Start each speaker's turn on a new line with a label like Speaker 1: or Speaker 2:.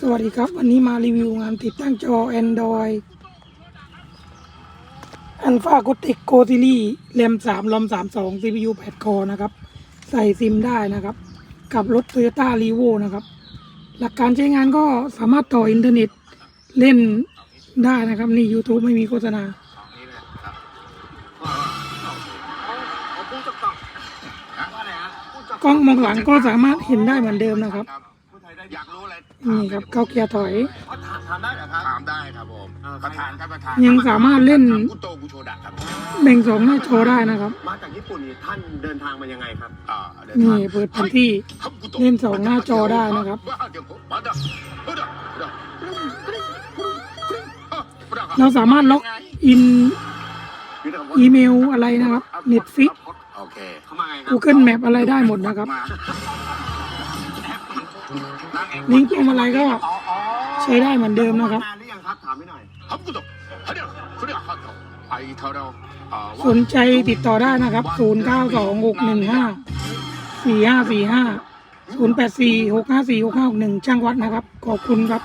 Speaker 1: สวัสดีครับ วันนี้มารีวิวงานติดตั้งจอ Android Alpha g o t e c Go Series แรม3ลอม32 CPU 8คอนะครับ ใส่ซิมได้นะครับ กับรถ Toyota r e v o นะครับ หลักการใช้งานก็สามารถต่ออินเทอร์เน็ตเล่นได้นะครับ นี่ YouTube ไม่มีโฆษณา
Speaker 2: เอาพูจับต่อว่าอะไรฮะพูดจับ
Speaker 1: กล้องมองหลังก็สามารถเห็นได้เหมือนเดิมนะครับ
Speaker 2: พูดไทยได้อยากรู้อะไร
Speaker 1: นี่ครับเข้าเกียร์ถอย
Speaker 2: เขาถามถามได้เหรอครับ
Speaker 3: ถามได้ครับผม
Speaker 2: เออ
Speaker 3: ประธานครับประธาน
Speaker 1: ยังสามารถเล่น
Speaker 3: กุโตกุโชดะครับ
Speaker 1: แบ่งสองหน้าจอได้นะครับ
Speaker 2: มาจากญี่ปุ่นนี่ท่านเดินทางมายังไงครับ
Speaker 3: อ่าเดิน
Speaker 1: นี่
Speaker 3: ทาง
Speaker 1: เปิดแผนที่
Speaker 3: ครับกุโต
Speaker 1: เล่นสองหน้าจอได้นะครับ
Speaker 3: ว่าเดี๋ยวผมมาเด้อมาเด้อมาเด้อ
Speaker 1: เราสามารถล็อกอิน อีเมลอะไรนะครับ Netflix
Speaker 3: โอเค
Speaker 2: เข้ามาไงครับ
Speaker 1: Google Map อะไรได้หมดนะครับ
Speaker 3: มานั่งเอง
Speaker 1: ลิงก์พวงมาลัยก็
Speaker 2: อ๋ออ๋อ
Speaker 1: ใช้ได้เหมือนเดิมนะครับ
Speaker 2: นานหรือยังครับถามไม่หน่อย
Speaker 3: ครับกุโตเดี๋ยวเดี๋ยวครับไอเท่าเราอ่า
Speaker 1: สนใจติดต่อได้นะครับ 0 9 2 6 1 5 4 5 4 5 0 8 4 6 5 4 6 5 6 1 ช่างวัดนะครับ ขอบคุณครับ